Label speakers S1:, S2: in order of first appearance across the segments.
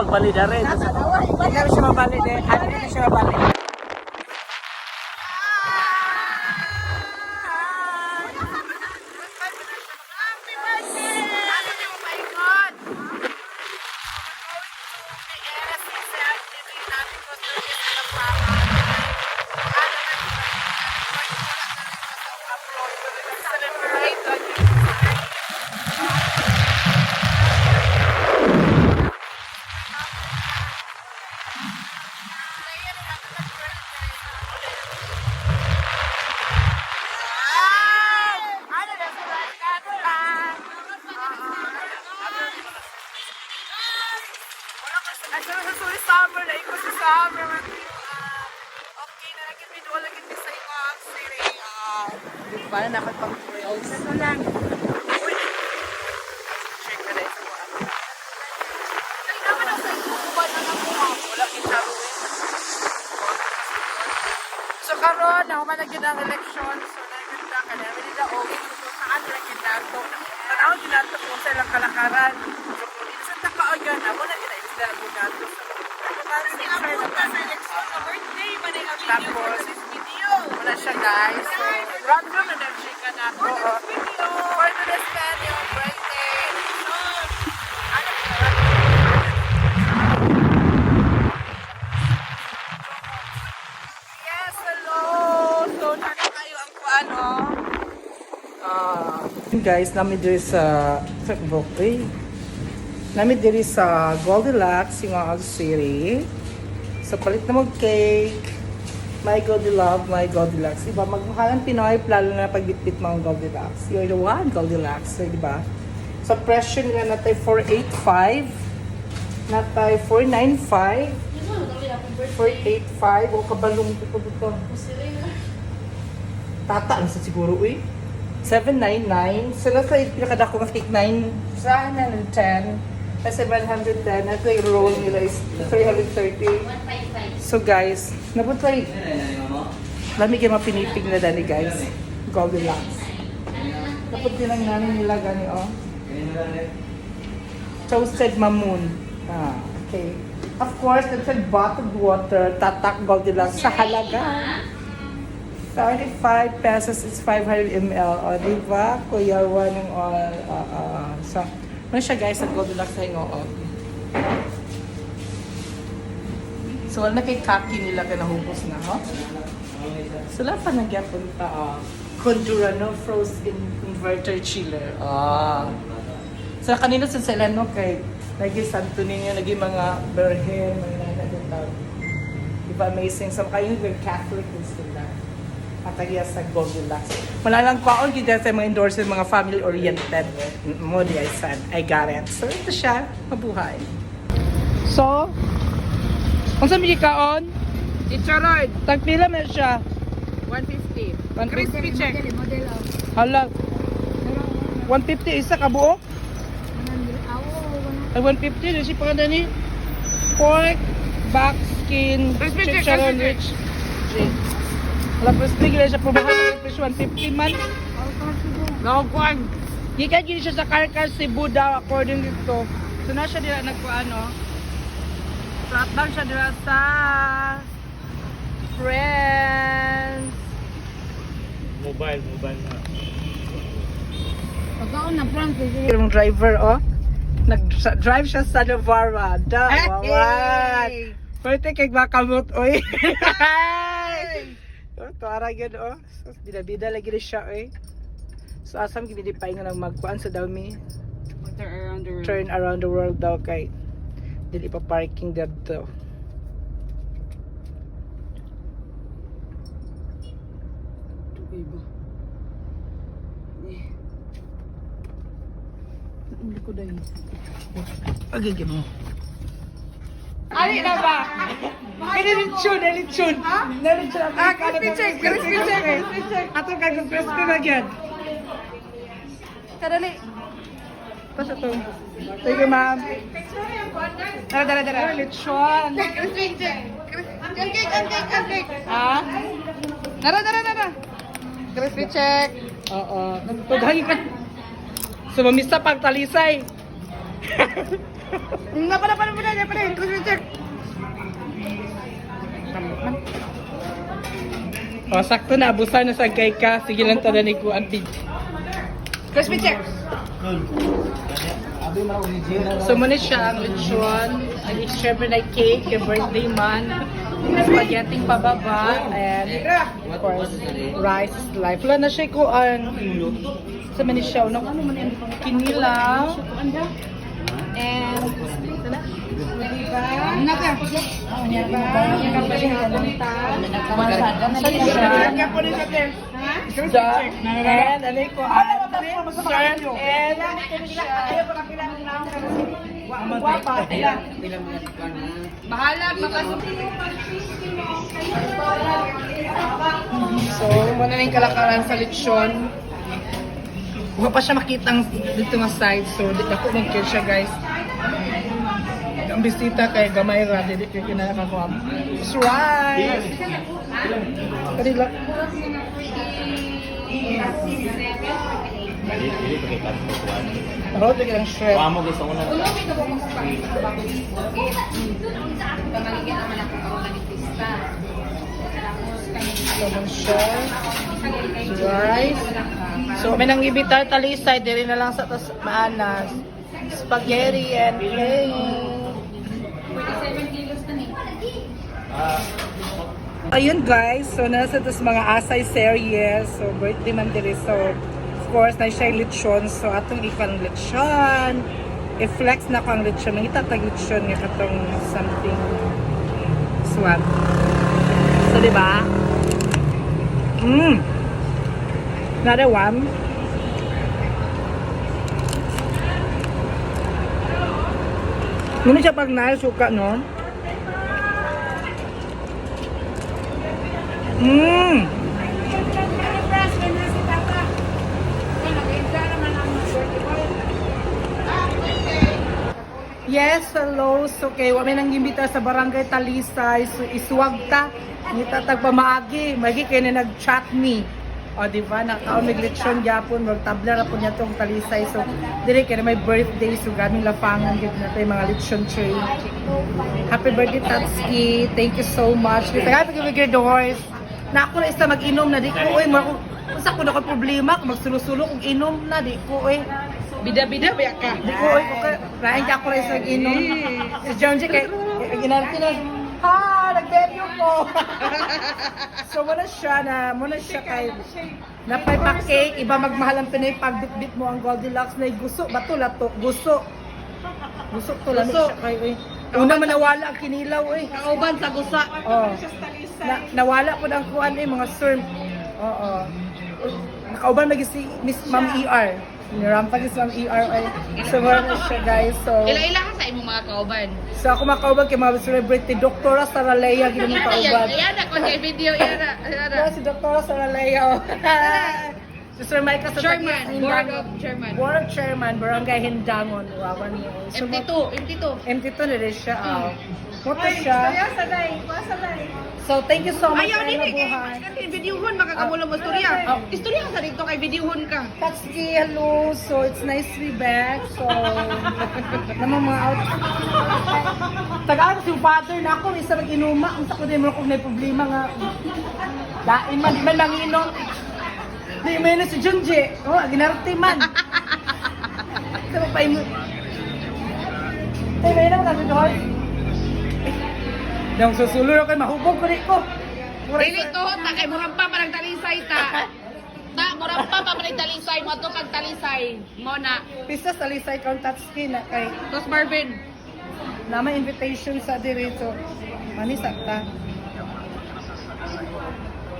S1: pagbali na rin. Hindi na siya mabali din. Ano hindi na siya mabali.
S2: Di ba na nakapag Ito lang. Check na rin sa mga. Ay, naman ako sa imo ba na ako. Wala kitaro eh. So karon na humanagin ang election. So naganda ka na. Hindi na okay. So saan na lagi nato. Tanaw sa ilang kalakaran. So kung hindi sa takao yun, ako na gina isda mo nato. Kasi ako sa election sa birthday, manay ang Tapos, wala siya guys. So, random na nag-shake ka na. For today's video, birthday. Ano Yes, hello! So, naka kayo ang ano?
S1: Ah, guys, namin diri sa sa Brooklyn. Namin diri sa Goldilocks, yung City. Sa palit na mag cake. My Goldilocks, my Goldilocks. Diba, magmahalang Pinoy, lalo na pagbitbit mga Goldilocks. You're the one, Goldilocks. So, diba? Sa presyo nila natay 485. Natay 495. 485. O kabalong ko dito. Tata, ano sa siguro, uy? 799. So, nasa pinakadako ng cake 9. Sa 910. Kasi 710. At yung roll nila is 330. So, guys, nabutay. Lamig yung mga pinipig na dali, guys. Goldilocks. Dapat din ang namin nila gani, oh. Toasted mamoon. Ah, okay. Of course, it's a bottled water, tatak Goldilocks sa halaga. 35 pesos is 500 ml. O, di ba? Kuya Juan yung all. Uh, uh, so, ano siya guys, sa Goldilocks sa inyo. Oh. So, wala na kay kaki nila ka nahubos na, ho? Sila pa nagyapunta, ah. Condurano Frozen Inverter Chiller. Ah. So, kanina sa sila, no, kay Lagi Santo Niño, lagi mga berhen, mga nanagataw. Diba amazing? So, kayo yung Catholic Katagya sa Goldilocks. Wala lang kwaon, kita sa mga endorser, mga family-oriented. Mo di ay san. I got it. So, ito siya. Mabuhay. So, kung sa mga kaon,
S2: Chicharoy,
S1: tagpila mo siya.
S2: 150.
S1: 150.
S2: Crispy check.
S1: Hala. 150 isa ka buo? Ay, 150 rin si pagkanda ni pork, back skin, chicharon rich. Wala crispy gila siya pumahan ng presyo 150 man.
S2: Nakagkuhan.
S1: Gikan gini siya sa Karkar Cebu daw according dito. So na siya dira nagkuano. Flat down siya dira sa Friends.
S3: Mobile, mobile na.
S4: Pagkaon na Francis,
S1: Yung driver oh. Nag-drive siya sa Navarra. Da, wawan. Pwede kay makamot, oy. oh, tuara yun, oh. So, bida-bida lagi rin siya, oy. So, asam gini pa nga nang magkuan sa dami.
S2: Turn around the room.
S1: Turn around the world daw kay dili pa parking dito.
S2: Tubig ba?
S4: hindi ko dahil.
S1: Agigin mo.
S2: Ali na ba?
S1: Nalitsyon, nalitsyon. Nalitsyon.
S2: Ah, crispy check, crispy check, crispy check.
S1: Ato kay crispy na gyud.
S2: Kadali.
S1: Basta to. Sige, ma'am.
S2: Dara, dara, dara.
S1: Nalitsyon.
S2: Crispy check. Cake, cake, ang cake.
S1: Ha?
S2: Dara, dara, dara. Crispy check.
S1: Oo. Nagpaghay ka. So, mamisa pang talisay.
S2: Nga pala pala pala pala pala. Crispy check.
S1: O, sakto na. Abusan na sa gay ka. Sige lang tada ni Kuan Pig.
S2: Crispy check.
S1: So, muna siya ang lechon. Ang syempre na cake, yung birthday man. Spaghetti pababa. And, of course, rice is life. Wala na siya kuan. Sa muna siya. Unang ano man yung kinilaw. And, ito na.
S2: Nga ka. Kaya po rin sa te.
S1: And, yung kuan. Serve. And.
S2: Guwapa. Bahala, makasuti.
S1: So, muna na yung kalakaran sa lechon. Huwag pa siya makitang dito nga side. So, di ako mag-kill siya, guys. Ang bisita kay Gamay ra, dili kay kinakakuha. It's right! Kanila.
S3: Dili, dili pa kay Pasto Kuan.
S1: Parod lagi lang shred.
S3: Wa mo gusto ko na.
S1: Man siya. Rice. So, may nang ibitar talisay, dili na lang sa tas maanas. Spaghetti and cake. Ayun guys, so nasa tas mga asay series. So birthday man diri. So of course na siya lechon. So atong ikang lechon. I-flex na ko ang lechon. Mangita tag lechon nga katong something swag. So di ba? Mmm. Another one. Muna siya pag naisuka, no? Mmm! Yes, hello. So, kay wami nang imbita sa Barangay Talisay. So, isuwag ta. Ngita tag pamaagi. Magi kay na nag-chat me. O, di ba? Nakaon naglitsyon gyapon. Magtabla ra po niya tong Talisay. So, dire kay na may birthday. So, gaming lapangan. Gid na tayo mga litsyon tray. Happy birthday, Tatski. Thank you so much. Kita nga, pag-ibigay doors. Na ako na isa mag-inom na. Di ko, uy, mga Sa ko na ko problema, magsulo-sulo kung inom na, di ko, uy.
S2: Bida-bida ba ka?
S1: Di ko, uy, kung kain ka na isang inom. Si John J, kay, ginarti na, ha, nag-debut ko. so, muna siya na, muna siya kay, napay pa cake, iba magmahal ang Pinoy, pag bit-bit mo ang Goldilocks na guso, bato lato, guso. Guso to lang
S2: Guso.
S1: siya kay, uy. Una manawala ang kinilaw, uy.
S2: Kauban sa gusa.
S1: Oh. Na, nawala po ng kuan eh, mga serve. Oo. Nakauban lagi si Miss Ma'am ER. Nirampa si Ma'am ER ay so wala na siya guys. So,
S2: Ila-ila ka sa imong mga kauban.
S1: so ako makauban kay mga celebrity Doktora Saralea gina mo kauban.
S2: Na, kung kay video, yan na. Ayan na.
S1: Yeah, si Doktora Saralea. Sir Mike sa
S2: Chairman, Board of Chairman.
S1: Board of Chairman, Barangay Hindangon. Wawan niyo. So,
S2: MT2, MT2.
S1: MT2 na rin siya. Oh. Moto siya. So, thank you so much.
S2: Ayaw
S1: Ay,
S2: din eh, kay videohon, makakamulo mo istorya.
S1: Oh.
S2: Istorya ka sa dito kay videohon ka.
S1: Tatsuki, hello. So, it's nice to be back. So, naman mga out. Tagaan ko si father na ako, isa mag-inuma. Ang tako din mo kung may problema nga. Dain man, di man manginom. Di man na si Junji. Oh, ginarte man. Sa pa mo. Ay, may naman kasi doon. Nang susulo ako, mahubog ko ko.
S2: Dili to, ta kay murampa pa ng talisay ta. Ta, murampa pa pa ng talisay, mo to kag talisay. Mo na.
S1: Pistas talisay kang Tatsuki na kay
S2: Tos Marvin.
S1: Nama invitation sa diretso. Mani sakta.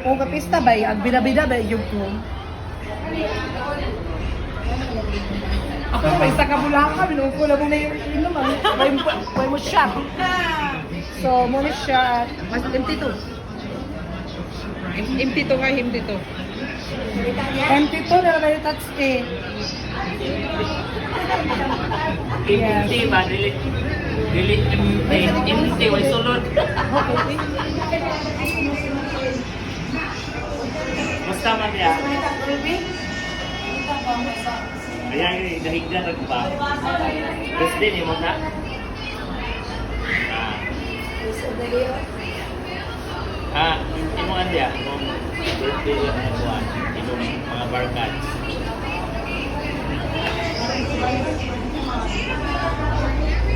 S1: Kung kapista ba, ang binabida ba yung ko? Ako pa isa ka mula ka, binuko na mong na yung inuman. May, may mo siya. So, muna siya.
S2: Mas MT2. MT2 ka, MT2.
S1: Empty to na kayo touch eh. Yes.
S3: Hindi ba dili dili hindi hindi way sulod. Basta man ya. Kaya yung dahigda ba? President yung mga Ah. Ah, imo ang dia, mong birthday yan na buwan, itong mga barkat. Thank you.